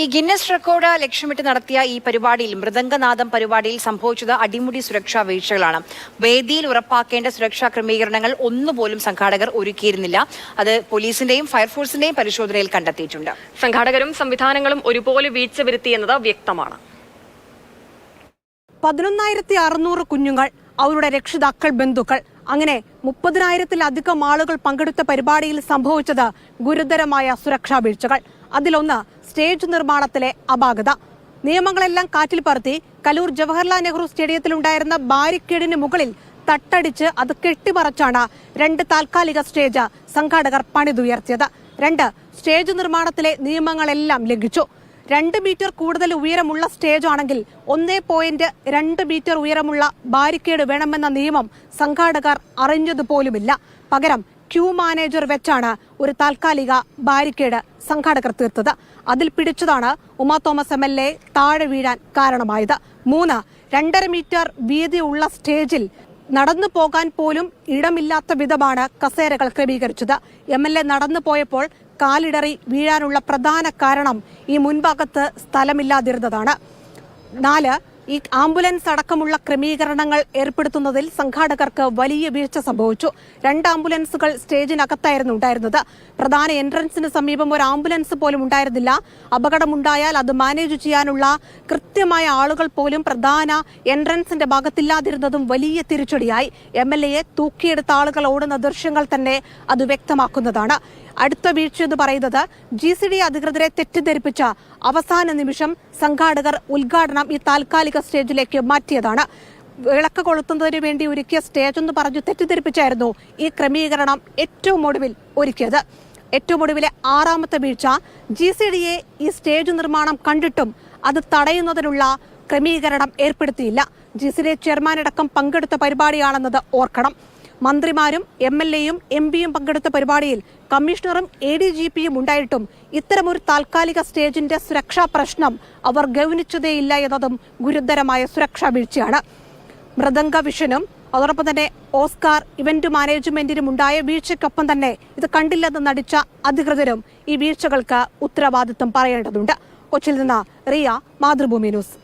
ഈ Guinness record ലക്ഷ്യമിട്ട് നടത്തിയ ഈ പരിപാടിയിൽ മൃദംഗനാഥം പരിപാടിയിൽ സംഭവിച്ചത് അടിമുടി സുരക്ഷാ വീഴ്ചകളാണ്. വേദിയിൽ ഉറപ്പാക്കേണ്ട സുരക്ഷാ ക്രമീകരണങ്ങൾ ഒന്നുപോലും സംഘാടകർ ഒരുക്കിയിരുന്നില്ല. അത് പോലീസിന്റെയും ഫയർഫോഴ്സിന്റെയും പരിശോധനയിൽ കണ്ടെത്തിയിട്ടുണ്ട്. സംഘാടകരും സംവിധാനങ്ങളും ഒരുപോലെ വീഴ്ച വരുത്തിയെന്നത് വ്യക്തമാണ്. പതിനൊന്നായിരത്തി അറുന്നൂറ് കുഞ്ഞുങ്ങൾ അവരുടെ രക്ഷിതാക്കൾ ബന്ധുക്കൾ. അങ്ങനെ മുപ്പതിനായിരത്തിലധികം ആളുകൾ പങ്കെടുത്ത പരിപാടിയിൽ സംഭവിച്ചത് ഗുരുതരമായ സുരക്ഷാ വീഴ്ചകൾ. അതിലൊന്ന് സ്റ്റേജ് നിർമ്മാണത്തിലെ അപാകത. നിയമങ്ങളെല്ലാം കാറ്റിൽ പറത്തി കലൂർ ജവഹർലാൽ നെഹ്റു സ്റ്റേഡിയത്തിലുണ്ടായിരുന്ന ബാരിക്കേഡിന് മുകളിൽ തട്ടടിച്ച് അത് കെട്ടിമറച്ചാണ് രണ്ട് താൽക്കാലിക സ്റ്റേജ് സംഘാടകർ പണിതുയർത്തിയത്. രണ്ട് സ്റ്റേജ് നിർമ്മാണത്തിലെ നിയമങ്ങളെല്ലാം ലംഘിച്ചു. രണ്ട് മീറ്റർ കൂടുതൽ ഉയരമുള്ള സ്റ്റേജ് ആണെങ്കിൽ ഒന്നേ പോയിന്റ് രണ്ട് മീറ്റർ ഉയരമുള്ള ബാരിക്കേഡ് വേണമെന്ന നിയമം സംഘാടകർ അറിഞ്ഞതുപോലുമില്ല. പകരം ക്യൂ മാനേജർ വെച്ചാണ് ഒരു താൽക്കാലിക ബാരിക്കേഡ് സംഘാടകർ തീർത്തത്. അതിൽ പിടിച്ചതാണ് Uma Thomas M L A താഴെ വീഴാൻ കാരണമായത്. മൂന്ന് രണ്ടര മീറ്റർ വീതിയുള്ള സ്റ്റേജിൽ നടന്നു പോകാൻ പോലും ഇടമില്ലാത്ത വിധമാണ് കസേരകൾ ക്രമീകരിച്ചത്. എം എൽ എ നടന്നു പോയപ്പോൾ കാലിടറി വീഴാനുള്ള പ്രധാന കാരണം ഈ മുൻഭാഗത്ത് സ്ഥലമില്ലാതിരുന്നതാണ്. നാല് ഈ ആംബുലൻസ് അടക്കമുള്ള ക്രമീകരണങ്ങൾ ഏർപ്പെടുത്തുന്നതിൽ സംഘാടകർക്ക് വലിയ വീഴ്ച സംഭവിച്ചു. രണ്ട് ആംബുലൻസുകൾ സ്റ്റേജിനകത്തായിരുന്നു ഉണ്ടായിരുന്നത്. പ്രധാന എൻട്രൻസിന് സമീപം ഒരു ആംബുലൻസ് പോലും ഉണ്ടായിരുന്നില്ല. അപകടമുണ്ടായാൽ അത് മാനേജ് ചെയ്യാനുള്ള കൃത്യമായ ആളുകൾ പോലും പ്രധാന എൻട്രൻസിന്റെ ഭാഗത്തില്ലാതിരുന്നതും വലിയ തിരിച്ചടിയായി. എം എൽ എയെ തൂക്കിയെടുത്ത ആളുകൾ ഓടുന്ന ദൃശ്യങ്ങൾ തന്നെ അത് വ്യക്തമാക്കുന്നതാണ്. അടുത്ത വീഴ്ച എന്ന് പറയുന്നത് ജി സി ഡി അധികൃതരെ തെറ്റിദ്ധരിപ്പിച്ച അവസാന നിമിഷം സംഘാടകർ ഉദ്ഘാടനം ഈ താൽക്കാലിക സ്റ്റേജിലേക്ക് മാറ്റിയതാണ്. വിളക്ക് കൊളുത്തുന്നതിന് വേണ്ടി ഒരുക്കിയ സ്റ്റേജ് എന്ന് പറഞ്ഞു തെറ്റിദ്ധരിപ്പിച്ചായിരുന്നു ഈ ക്രമീകരണം ഏറ്റവും ഒടുവിൽ ഒരുക്കിയത്. ഏറ്റവും ഒടുവിലെ ആറാമത്തെ വീഴ്ച ജി സി ഡി എ ഈ സ്റ്റേജ് നിർമ്മാണം കണ്ടിട്ടും അത് തടയുന്നതിനുള്ള ക്രമീകരണം ഏർപ്പെടുത്തിയില്ല. ജി സി ഡി എ ചെയർമാനടക്കം പങ്കെടുത്ത പരിപാടിയാണെന്നത് ഓർക്കണം. മന്ത്രിമാരും എം എൽ എയും എം പിയും പങ്കെടുത്ത പരിപാടിയിൽ കമ്മീഷണറും എ ഡി ജി പിയും ഉണ്ടായിട്ടും ഇത്തരമൊരു താൽക്കാലിക സ്റ്റേജിന്റെ സുരക്ഷാ പ്രശ്നം അവർ ഗൗനിച്ചതേയില്ല എന്നതും ഗുരുതരമായ സുരക്ഷാ വീഴ്ചയാണ്. മൃദംഗ വിഷനും അതോടൊപ്പം തന്നെ ഓസ്കാർ ഇവന്റ് മാനേജ്മെന്റിനും ഉണ്ടായ വീഴ്ചയ്ക്കൊപ്പം തന്നെ ഇത് കണ്ടില്ലെന്ന് നടിച്ച അധികൃതരും ഈ വീഴ്ചകൾക്ക് ഉത്തരവാദിത്വം പറയേണ്ടതുണ്ട്. കൊച്ചിയിൽ നിന്ന് റിയ മാതൃഭൂമി ന്യൂസ്.